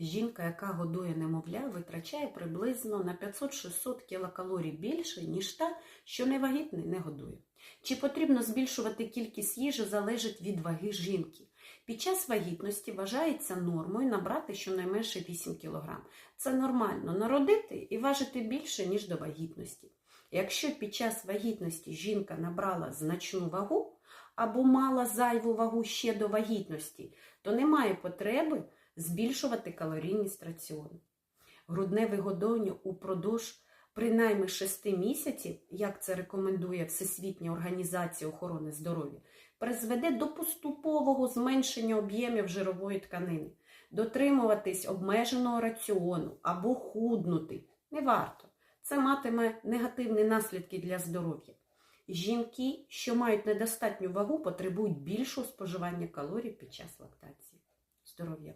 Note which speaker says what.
Speaker 1: Жінка, яка годує немовля, витрачає приблизно на 500-600 кілокалорій більше, ніж та, що невагітний не годує. Чи потрібно збільшувати кількість їжі залежить від ваги жінки. Під час вагітності вважається нормою набрати щонайменше 8 кг. Це нормально народити і важити більше, ніж до вагітності. Якщо під час вагітності жінка набрала значну вагу або мала зайву вагу ще до вагітності, то немає потреби збільшувати калорійність раціону. Грудне вигодовування упродовж принаймні 6 місяців, як це рекомендує Всесвітня організація охорони здоров'я, призведе до поступового зменшення об'ємів жирової тканини. Дотримуватись обмеженого раціону або худнути не варто. Це матиме негативні наслідки для здоров'я. Жінки, що мають недостатню вагу, потребують більшого споживання калорій під час лактації. Здоров'я!